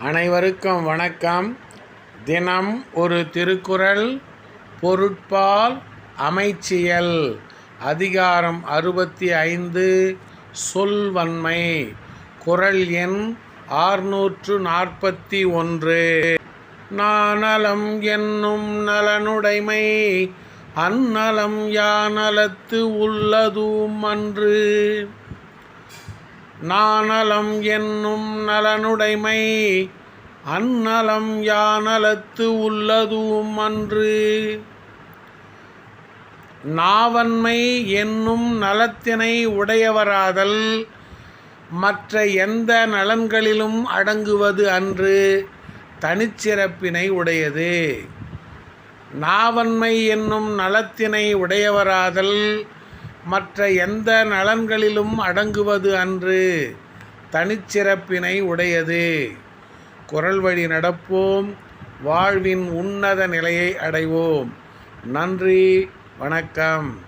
அனைவருக்கும் வணக்கம். தினம் ஒரு திருக்குறள் பொருட்பால் அமைச்சியல். அதிகாரம் அறுபத்தி ஐந்து சொல்வன்மை. குறள் எண் ஆறுநூற்று நாற்பத்தி ஒன்று. நானலம் என்னும் நலனுடைமை அந்நலம் யானலத்து உள்ளதும் அன்று. நாணலம் என்னும் நலனுடைமை அந்நலம் யானலத்து உள்ளதும் அன்று. நாவன்மை என்னும் நலத்தினை உடையவராதல் மற்ற எந்த நலன்களிலும் அடங்குவது அன்று தனிச்சிறப்பினை உடையது. நாவன்மை என்னும் நலத்தினை உடையவராதல் மற்ற எந்த நலன்களிலும் அடங்குவது அன்று தனிச்சிறப்பினை உடையது. குரல் வழி நடப்போம் வாழ்வின் உன்னத நிலையை அடைவோம். நன்றி வணக்கம்.